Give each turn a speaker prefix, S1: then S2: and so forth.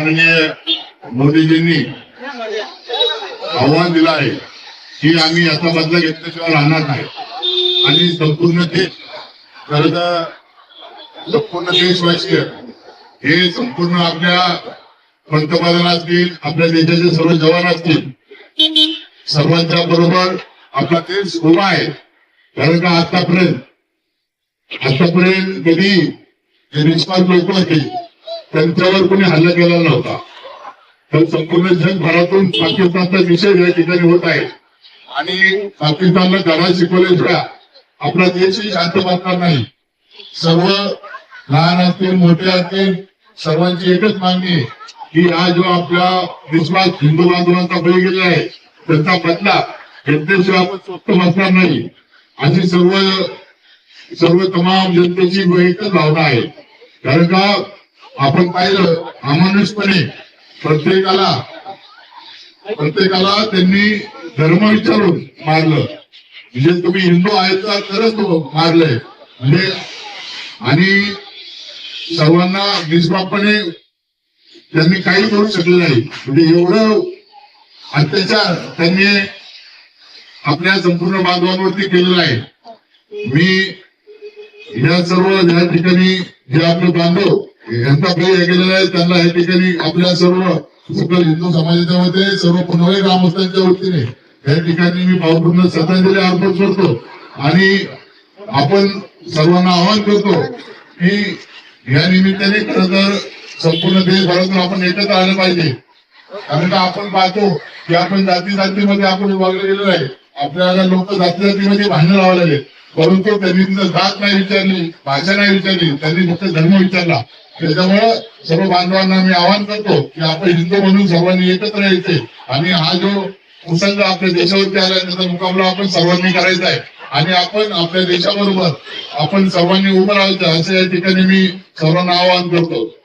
S1: माननीय मोदीजींनी आव्हान दिलं आहे की आम्ही याचा बदला घेतल्याशिवाय राहणार नाही. आणि संपूर्ण देश खर तर संपूर्ण देशवासीय हे संपूर्ण आपल्या पंतप्रधान असतील आपल्या देशाचे सर्व जवान असतील सर्वांच्या बरोबर आपला देश उभा आहे. कारण का आतापर्यंत आतापर्यंत कधी जे लोक होते त्यांच्यावर कोणी हल्ला केला नव्हता. तर संपूर्ण जगभरातून पाकिस्तानचा निषेध या ठिकाणी होत आहे. आणि पाकिस्तानला धडा शिकवल्याशिवाय आपला देशही शांत बसणार नाही. सर्व लहान असतील मोठे असतील सर्वांची एकच मागणी की हा जो आपला विश्वास हिंदू बांधवांचा बळी गेला आहे त्यांचा बदला जनतेशिवाय आपण स्वस्त बसणार नाही. अशी सर्व सर्व तमाम जनतेची एकच भावना आहे. कारण का आपण पाहिलं अमानुषपणे प्रत्येकाला प्रत्येकाला त्यांनी धर्म विचारून मारलं. म्हणजे तुम्ही हिंदू आहेत का? तरच मारलंय. म्हणजे आणि सर्वांना निष्पापणे त्यांनी काही करू शकले नाही. म्हणजे एवढं अत्याचार त्यांनी आपल्या संपूर्ण बांधवांवरती केलेला आहे. मी या सर्व या ठिकाणी जे आपले बांधव यांचा काही हे गेलेला आहे त्यांना या ठिकाणी आपल्या सर्व सकल हिंदू समाजाच्या वतीने सर्व पुनवे ग्रामस्थांच्या वतीने या ठिकाणी मी भावपूर्ण श्रद्धांजली अर्पण करतो. आणि आपण सर्वांना आवाहन करतो की या निमित्ताने खरं तर संपूर्ण देशभरातून आपण एकत्र आलं पाहिजे. कारण का आपण पाहतो की आपण जाती जातीमध्ये आपण विभागले गेलो आहे. आपल्याला लोक जाती जातीमध्ये भांडण लावायला लागले परंतु त्यांनी तिथं जात नाही विचारली भाषा नाही विचारली त्यांनी फक्त धर्म विचारला. त्याच्यामुळं सर्व बांधवांना मी आवाहन करतो की आपण हिंदू म्हणून सर्वांनी एकत्र यायचे. आणि हा जो प्रसंग आपल्या देशावरती आला त्याचा मुकाबला आपण सर्वांनी करायचा आहे. आणि आपण आपल्या देशाबरोबर आपण सर्वांनी उभं राहायचं असं या ठिकाणी मी सर्वांना आवाहन करतो.